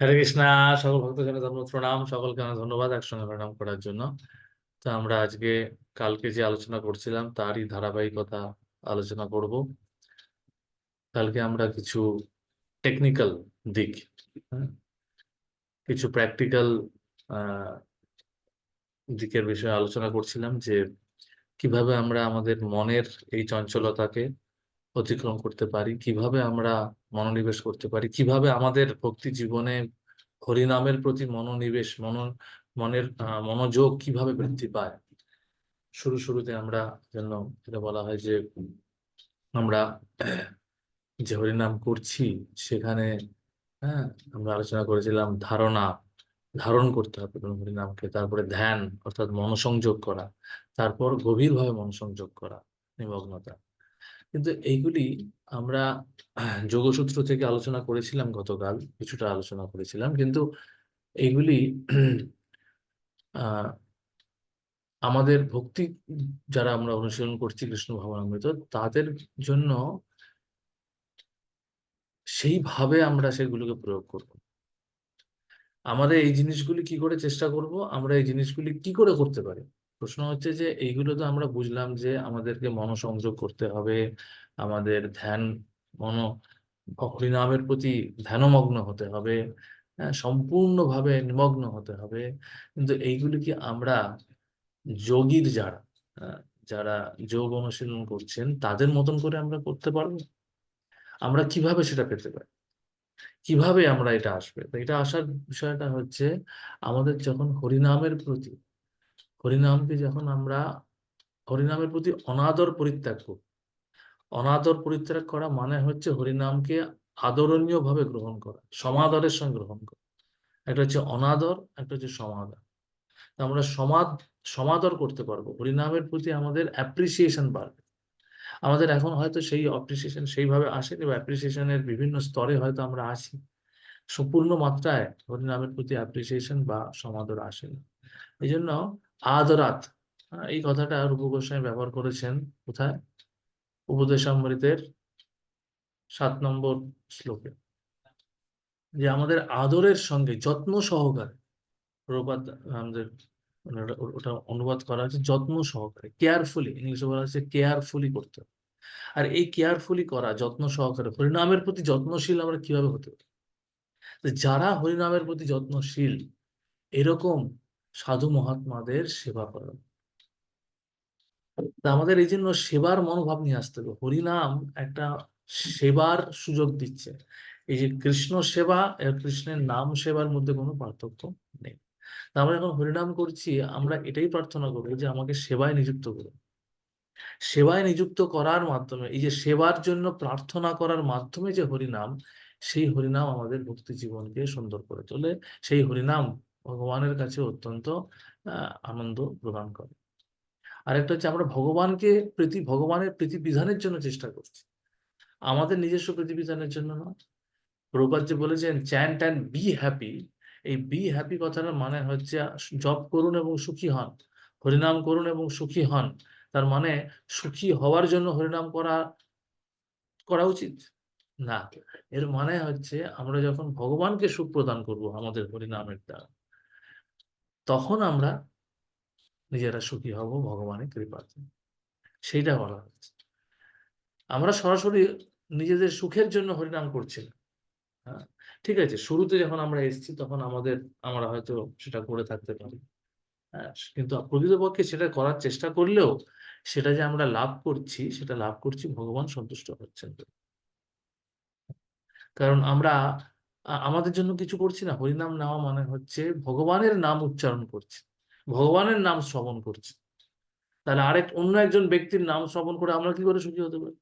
হরে কৃষ্ণা সকল ভক্তজনের ধর্ম প্রণাম সকলকে অনেক ধন্যবাদ একসঙ্গে প্রণাম করার জন্য। তো আমরা আজকে কালকে যে আলোচনা করছিলাম তারই ধারাবাহিকতা আলোচনা করব। কালকে আমরা কিছু টেকনিক্যাল দিক হ্যাঁ, কিছু প্র্যাকটিক্যাল দিকের বিষয়ে আলোচনা করছিলাম যে কীভাবে আমরা আমাদের মনের এই চঞ্চলতাকে অতিক্রম করতে পারি? কীভাবে আমরা মনোনিবেশ করতে পারি? কীভাবে আমাদের ভক্তি জীবনে হরিনামের প্রতি মনোনিবেশ, মন, মনের মনোযোগ কীভাবে বৃদ্ধি পায়? শুরু শুরুতে আমরা জন্য যেটা বলা হয় যে, আমরা যে হরিনাম করছি সেখানে হ্যাঁ আমরা আলোচনা করেছিলাম ধারণা, ধারণ করতে হবে হরিনামকে, তারপরে ধ্যান, অর্থাৎ মনোসংযোগ করা, তারপর গভীরভাবে মনোসংযোগ করা, নিমগ্নতা। কিন্তু এইগুলি আমরা যোগসূত্র থেকে আলোচনা করেছিলাম গতকাল, কিছুটা আলোচনা করেছিলাম। কিন্তু এইগুলি আমাদের ভক্তি যারা আমরা অনুশীলন করছি কৃষ্ণ ভবনামৃত তাদের জন্য সেইভাবে আমরা সেগুলোকে প্রয়োগ করব। আমাদের এই জিনিসগুলি কি করে চেষ্টা করব? আমরা এই জিনিসগুলি কি করে করতে পারি? প্রশ্ন হচ্ছে যে এইগুলো তো আমরা বুঝলাম যে আমাদেরকে মনোসংযোগ করতে হবে। আমাদের ধ্যান মন হরিনামের প্রতি ধ্যানমগ্ন হতে হবে। হ্যাঁ সম্পূর্ণভাবে নিমগ্ন হতে হবে। কিন্তু এইগুলি কি আমরা যোগীর যারা আহ, যারা যোগ অনুশীলন করছেন তাদের মতন করে আমরা করতে পারব? আমরা কীভাবে সেটা পেতে পারি? কীভাবে আমরা এটা আসবে? এটা আসার বিষয়টা হচ্ছে আমাদের যখন হরিনামের প্রতি হরিনামকে যখন আমরা, হরিনামের প্রতি অনাদর পরিত্যাগ করব অনাদর পরিত্যাগ করা মানে হচ্ছে হরিনামকে আদরণীয় ভাবে গ্রহণ করা, সমাদরের সঙ্গে গ্রহণ করা। একটা হচ্ছে অনাদর, একটা হচ্ছে সমাদর। আমরা সমাদ, সমাদর করতে পারব। হরিনামের প্রতি আমাদের অ্যাপ্রিসিয়েশন বাড়বে। আমাদের এখন হয়তো সেই অ্যাপ্রিসিয়েশন সেইভাবে আসেনি বা অ্যাপ্রিসিয়েশনের বিভিন্ন স্তরে হয়তো আমরা আছি সম্পূর্ণ মাত্রায় হরিনামের প্রতি অ্যাপ্রিসিয়েশন বা সমাদর আসেনি এই জন্য আদরাত এই কথাটা রূপ গোস্বামী ব্যবহার করেছেন কোথায়? উপদেশামৃতের সাত নম্বর শ্লোকে। যে আমাদের আদরের সঙ্গে যত্ন সহকারে প্রবাদ আমাদের মানে ওটা ওটা অনুবাদ করা হচ্ছে যত্ন সহকারে কেয়ারফুলি ইংলিশে বলা হচ্ছে কেয়ারফুলি করতে হবে। আর এই কেয়ারফুলি করা, যত্ন সহকারে, হরিনামের প্রতি যত্নশীল আমরা কীভাবে হতে পারি? যারা হরিনামের প্রতি যত্নশীল, এরকম সাধু মহাত্মাদের সেবা করা। আমাদের এই জন্য সেবার মনোভাব নিয়ে আসতে হবে। হরিনাম একটা সেবার সুযোগ দিচ্ছে। এই যে কৃষ্ণ সেবা কৃষ্ণের নাম সেবার মধ্যে কোনো পার্থক্য নেই। আমরা এখন হরিনাম করছি, আমরা এটাই প্রার্থনা করব যে আমাকে সেবায় নিযুক্ত করুন। সেবায় নিযুক্ত করার মাধ্যমে, এই যে সেবার জন্য প্রার্থনা করার মাধ্যমে যে হরিনাম, সেই হরিনাম আমাদের ভক্তি জীবনকে সুন্দর করে তোলে। সেই হরিনাম ভগবানের কাছে অত্যন্ত আনন্দ প্রদান করে। আরেকটা হচ্ছে আমরা ভগবানকে প্রীতি, ভগবানের প্রীতি বিধানের জন্য চেষ্টা করছি। আমাদের নিজস্ব প্রীতি বিধানের জন্য না প্রভুপাদ যে বলেছেন চ্যান্ট অ্যান্ড বি হ্যাপি এই বি হ্যাপি কথাটার মানে হচ্ছে, জপ করুন এবং সুখী হন, হরিনাম করুন এবং সুখী হন। তার মানে সুখী হওয়ার জন্য হরিনাম করা করা উচিত? না। এর মানে হচ্ছে আমরা যখন ভগবানকে সুখ প্রদান করব, আমাদের হরিনামের দ্বারা তখন আমরা নিজেরা সুখী হব, ভগবানের কৃপাতে সেইটা বলা হচ্ছে আমরা সরাসরি নিজেদের সুখের জন্য হরিনাম করছি না। হ্যাঁ ঠিক আছে, শুরুতে যখন আমরা এসেছি তখন আমাদের, আমরা হয়তো সেটা করে থাকতে পারি। হ্যাঁ কিন্তু প্রকৃতপক্ষে সেটা করার চেষ্টা করলেও সেটা যে আমরা লাভ করছি, সেটা লাভ করছি ভগবান সন্তুষ্ট হচ্ছেন। কারণ আমরা আমাদের জন্য কিছু করছি না। হরিনাম নেওয়া মানে হচ্ছে ভগবানের নাম উচ্চারণ করছি, ভগবানের নাম শ্রবণ করছি। তাহলে আরেক, অন্য একজন ব্যক্তির নাম শ্রবণ করে আমরা কি করে সুখী হতে পারি?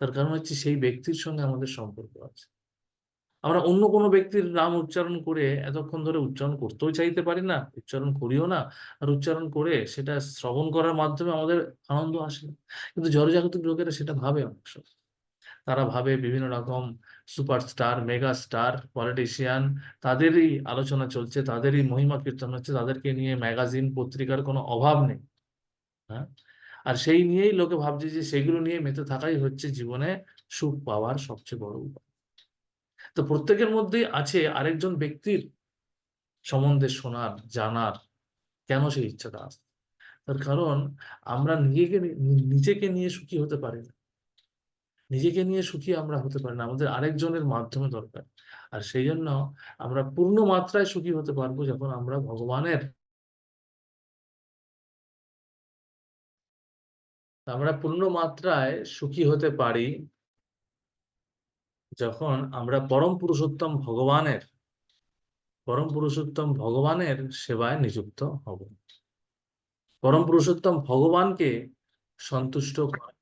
তার কারণ হচ্ছে সেই ব্যক্তির সঙ্গে আমাদের সম্পর্ক আছে। আমরা অন্য কোনো ব্যক্তির নাম উচ্চারণ করে এতক্ষণ ধরে উচ্চারণ করতেও চাইতে পারি না, উচ্চারণ করিও না, আর উচ্চারণ করে সেটা শ্রবণ করার মাধ্যমে আমাদের আনন্দ আসে কিন্তু জড়জাগতিক লোকেরা সেটা ভাবে অনেক সময়। তারা ভাবে বিভিন্ন রকম সুপারস্টার মেগা স্টার পলিটিশিয়ান, তাদেরই আলোচনা চলছে, তাদেরই মহিমা কীর্তন হচ্ছে, তাদেরকে নিয়ে ম্যাগাজিন, পত্রিকার কোনো অভাব নেই। হ্যাঁ? আর সেই নিয়েই লোকে ভাবছে যে সেগুলো নিয়ে মেতে থাকাই হচ্ছে জীবনে সুখ পাওয়ার সবচেয়ে বড় উপায়। তো প্রত্যেকের মধ্যেই আছে আরেকজন ব্যক্তির সম্বন্ধে শোনার, জানার কেন সেই ইচ্ছাটা আসে তার কারণ আমরা নিজেকে নিজেকে নিয়ে সুখী হতে পারি না। নিজেকে নিয়ে সুখী আমরা হতে পারি না, আমাদের আরেকজনের মাধ্যমে দরকার। আর সেই জন্য আমরা পূর্ণ মাত্রায় সুখী হতে পারব যখন আমরা ভগবানের আমরা পূর্ণ মাত্রায় সুখী হতে পারি যখন আমরা পরম পুরুষোত্তম ভগবানের, পরম পুরুষোত্তম ভগবানের সেবায় নিযুক্ত হব। পরম পুরুষোত্তম ভগবানকে সন্তুষ্ট করা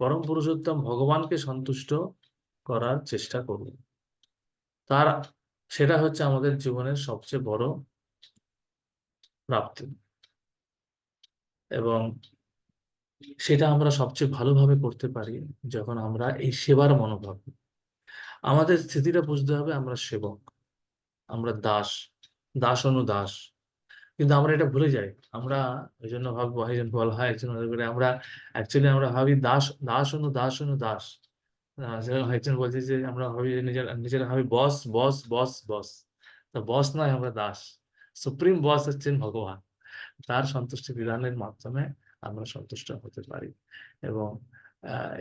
পরম পুরুষোত্তম ভগবানকে সন্তুষ্ট করার চেষ্টা করব তার, সেটা হচ্ছে আমাদের জীবনের সবচেয়ে বড় প্রাপ্তি। এবং সেটা আমরা সবচেয়ে ভালোভাবে করতে পারি যখন আমরা এই সেবার মনোভাব। আমাদের স্থিতিটা বুঝতে হবে আমরা সেবক, আমরা দাস দাস অনুদাস কিন্তু আমরা এটা ভুলে যাই। আমরা ওই জন্য ভাববো এই জন্য বলা হয়, একজন করে আমরা অ্যাকচুয়ালি আমরা ভাবি দাস দাস অনু দাস অনু দাস। একজন বলছে যে, আমরা ভাবি যে নিজের ভাবি বস বস বস বস। বস নয়, আমরা দাস। সুপ্রিম বস হচ্ছেন ভগবান। তার সন্তুষ্টি বিধানের মাধ্যমে আমরা সন্তুষ্ট হতে পারি। এবং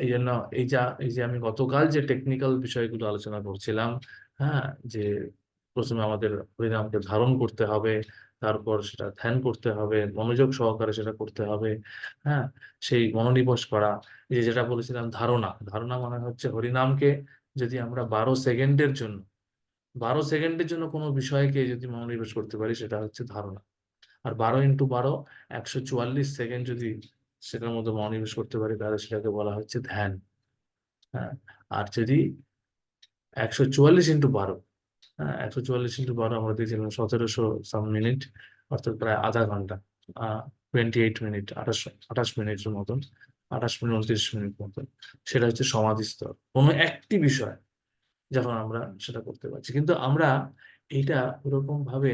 এই জন্য এই যা, এই যে আমি গতকাল যে টেকনিক্যাল বিষয়গুলো আলোচনা করছিলাম হ্যাঁ যে প্রথমে আমাদের হরিনামকে ধারণ করতে হবে তারপর সেটা ধ্যান করতে হবে, মনোযোগ সহকারে সেটা করতে হবে হ্যাঁ? সেই মনোনিবেশ করা যে যেটা বলেছিলাম ধারণা ধারণা মানে হচ্ছে হরিনামকে যদি আমরা বারো সেকেন্ডের জন্য, বারো সেকেন্ডের জন্য কোনো বিষয়কে যদি মনোনিবেশ করতে পারি সেটা হচ্ছে ধারণা। আর বারো ইন্টু বারো, একশো চুয়াল্লিশ সেকেন্ড যদি সেটার মধ্যে মনোনিবেশ করতে পারি তাহলে সেটাকে বলা হচ্ছে ধ্যান। হ্যাঁ? আর যদি একশো চুয়াল্লিশ ইন্টু বারো একশো চুয়াল্লিশ ইন্টু বারো আমরা দিয়েছিলাম সতেরোশো সাম মিনিট, অর্থাৎ প্রায় আধা ঘণ্টা টোয়েন্টি এইট মিনিট আঠাশ আঠাশ মিনিটের মতন, আঠাশ মিনিট উনত্রিশ মিনিট মতন। সেটা হচ্ছে সমাধি স্তর। কোনো একটি বিষয় যখন আমরা সেটা করতে পারছি। কিন্তু আমরা এইটা ওরকম ভাবে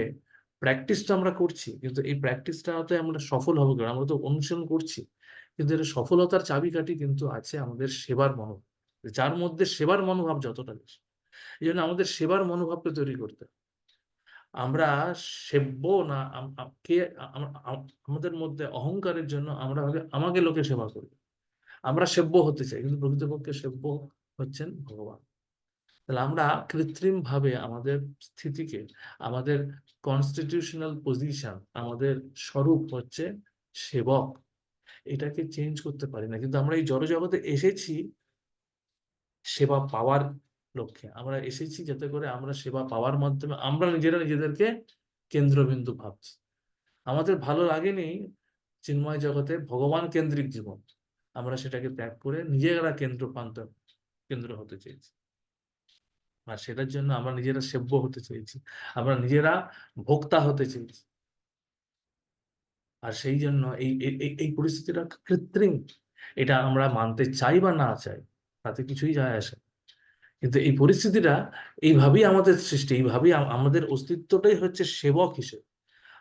প্র্যাকটিস তো আমরা করছি, কিন্তু এই প্র্যাকটিসটাতে আমরা সফল হব কেন? আমরা তো অনুশীলন করছি। কিন্তু এটা সফলতার চাবিকাঠি কিন্তু আছে আমাদের সেবার মনোভাব। যার মধ্যে সেবার মনোভাব যতটা বেশি এই জন্য আমাদের সেবার মনোভাবকে তৈরি করতে আমরা সেব্য না কে, আম- আম- আমাদের মধ্যে অহংকারের জন্য আমরা ভাবে, আমাকে লোকে সেবা করবে। আমরা সেব্য হতে চাই, কিন্তু প্রকৃতপক্ষে সেব্য হচ্ছেন ভগবান। তাহলে আমরা কৃত্রিম ভাবে আমাদের স্থিতিকে, আমাদের কনস্টিটিউশনাল পজিশন আমাদের স্বরূপ হচ্ছে সেবক। এটাকে চেঞ্জ করতে পারি না। কিন্তু আমরা এই জড়জগতে এসেছি, সেবা পাওয়ার লক্ষ্যে। আমরা এসেছি যাতে করে আমরা সেবা পাওয়ার মাধ্যমে আমরা নিজেরা নিজেদেরকে কেন্দ্রবিন্দু ভাবছি। আমাদের ভালো লাগেনি চিন্ময় জগতে ভগবান কেন্দ্রিক জীবন। আমরা সেটাকে ত্যাগ করে নিজেরা কেন্দ্র প্রান্ত কেন্দ্র হতে চেয়েছি। আর সেটার জন্য আমরা নিজেরা সেব্য হতে চেয়েছি। আমরা নিজেরা ভোক্তা হতে চেয়েছি। আর সেই জন্য এই, এই- পরিস্থিতিটা কৃত্রিম। এটা আমরা মানতে চাই বা না চাই, তাতে কিছুই যায় আসে। কিন্তু এই পরিস্থিতিটা এইভাবেই আমাদের সৃষ্টি, এইভাবেই আমাদের অস্তিত্বটাই হচ্ছে সেবক হিসেবে।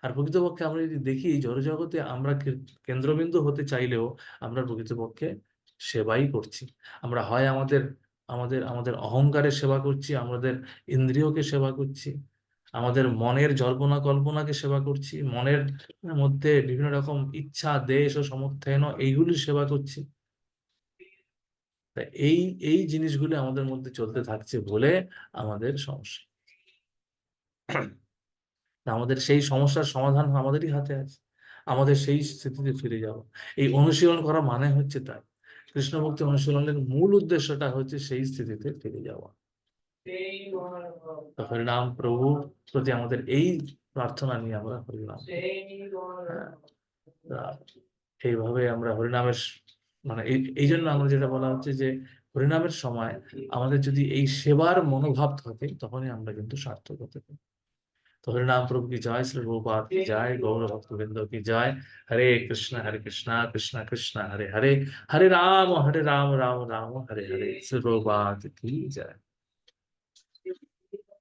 আর প্রকৃতপক্ষে আমরা যদি দেখি, এই জড়জগতে আমরা কেন্দ্রবিন্দু হতে চাইলেও আমরা প্রকৃতপক্ষে সেবাই করছি। আমরা হয় আমাদের আমাদের আমাদের অহংকারের সেবা করছি, আমাদের ইন্দ্রিয়কে সেবা করছি, আমাদের মনের জল্পনা কল্পনাকে সেবা করছি, মনের মধ্যে বিভিন্ন রকম ইচ্ছা, দেশ ও সমর্থন এইগুলি সেবা করছি। তা এই এই জিনিসগুলো আমাদের মধ্যে চলতে থাকছে বলে আমাদের সমস্যা। আমাদের সেই সমস্যার সমাধান আমাদেরই হাতে আছে। আমাদের সেই স্থিতিতে ফিরে যাব। এই অনুশীলন করা মানে হচ্ছে তাই। কৃষ্ণ ভক্তি অনুশীলনের মূল উদ্দেশ্যটা হচ্ছে সেই স্থিতিতে ফিরে যাওয়া। হরিনাম প্রভু প্রতি আমাদের এই প্রার্থনা নিয়ে আমরা হরিনাম। হ্যাঁ, এইভাবে আমরা হরিনামের মানে এই জন্য আমরা যেটা বলা হচ্ছে যে হরিনামের সময় আমাদের যদি এই সেবার মনোভাব থাকে, তখনই আমরা কিন্তু সার্থক হতে পারি। তো হরিনাম প্রভু কি জয়, শ্রী রূপাত কি জয় গৌর ভক্তবৃন্দ কি জয়, হরে কৃষ্ণ হরে কৃষ্ণ কৃষ্ণ কৃষ্ণ, হরে হরে হরে রাম হরে রাম রাম রাম, হরে হরে, শ্রী রূপাত কি জয়।